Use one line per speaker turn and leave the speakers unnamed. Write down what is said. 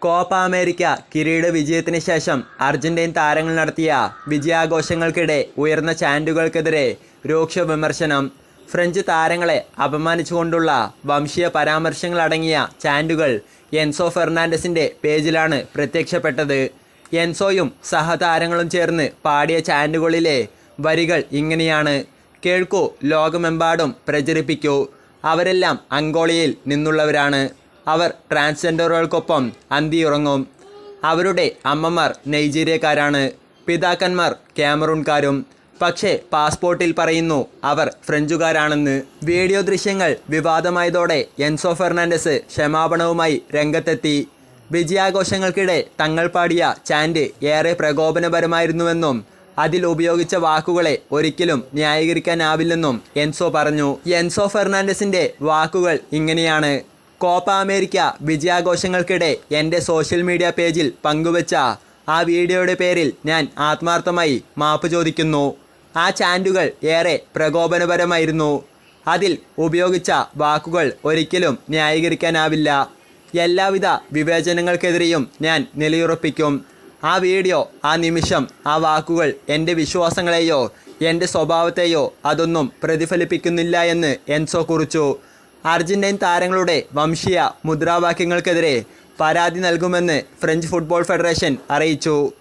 Copa America കിരീട വിജയത്തിന് ശേഷം അർജന്റീൻ താരങ്ങൾ നടത്തിയ വിജയാഘോഷങ്ങൾക്കിടെ ഉയർന്ന ചാൻഡുകൾക്കെതിരെ രൂക്ഷ വിമർശനം. ഫ്രഞ്ച് താരങ്ങളെ അപമാനിച്ചുകൊണ്ടുള്ള വംശീയ പരാമർശങ്ങളടങ്ങിയ ചാൻഡുകൾ എൻസോ ഫെർണാണ്ടസിന്റെ പേജിലാണ് പ്രത്യക്ഷപ്പെട്ടത്. എൻസോയും സഹതാരങ്ങളും ചേർന്ന് പാടിയ ചാൻഡുകളിലെ വരികൾ ഇങ്ങനെയാണ്. കേൾക്കൂ ലോകമെമ്പാടും പ്രചരിപ്പിക്കൂ. അവരെല്ലാം അങ്കോളിയിൽ നിന്നുള്ളവരാണ്. അവർ ട്രാൻസ്ജെൻഡറുകൾക്കൊപ്പം അന്തിയുറങ്ങും. അവരുടെ അമ്മമാർ നൈജീരിയക്കാരാണ്. പിതാക്കന്മാർ ക്യാമറൂൺകാരും പക്ഷേ പാസ്പോർട്ടിൽ പറയുന്നു അവർ ഫ്രഞ്ചുകാരാണെന്ന്. വീഡിയോ ദൃശ്യങ്ങൾ വിവാദമായതോടെ എൻസോ ഫെർണാണ്ടസ് ക്ഷമാപണവുമായി രംഗത്തെത്തി. വിജയാഘോഷങ്ങൾക്കിടെ തങ്ങൾ പാടിയ ചാൻഡ് ഏറെ പ്രകോപനപരമായിരുന്നുവെന്നും അതിൽ ഉപയോഗിച്ച വാക്കുകളെ ഒരിക്കലും ന്യായീകരിക്കാനാവില്ലെന്നും എൻസോ പറഞ്ഞു. എൻസോ ഫെർണാണ്ടസിന്റെ വാക്കുകൾ ഇങ്ങനെയാണ്. കോപ്പ അമേരിക്ക വിജയാഘോഷങ്ങൾക്കിടെ എന്റെ സോഷ്യൽ മീഡിയ പേജിൽ പങ്കുവച്ച ആ വീഡിയോയുടെ പേരിൽ ഞാൻ ആത്മാർത്ഥമായി മാപ്പ് ചോദിക്കുന്നു. ആ ചാൻഡുകൾ ഏറെ പ്രകോപനപരമായിരുന്നു. അതിൽ ഉപയോഗിച്ച വാക്കുകൾ ഒരിക്കലും ന്യായീകരിക്കാനാവില്ല. എല്ലാവിധ വിവേചനങ്ങൾക്കെതിരെയും ഞാൻ നിലയുറപ്പിക്കും. ആ വീഡിയോ ആ നിമിഷം ആ വാക്കുകൾ എന്റെ വിശ്വാസങ്ങളെയോ എന്റെ സ്വഭാവത്തെയോ അതൊന്നും പ്രതിഫലിപ്പിക്കുന്നില്ല എന്ന് എൻസോ കുറിച്ചു. അർജന്റീൻ താരങ്ങളുടെ വംശീയ മുദ്രാവാക്യങ്ങൾക്കെതിരെ പരാതി നൽകുമെന്ന് ഫ്രഞ്ച് ഫുട്ബോൾ ഫെഡറേഷൻ അറിയിച്ചു.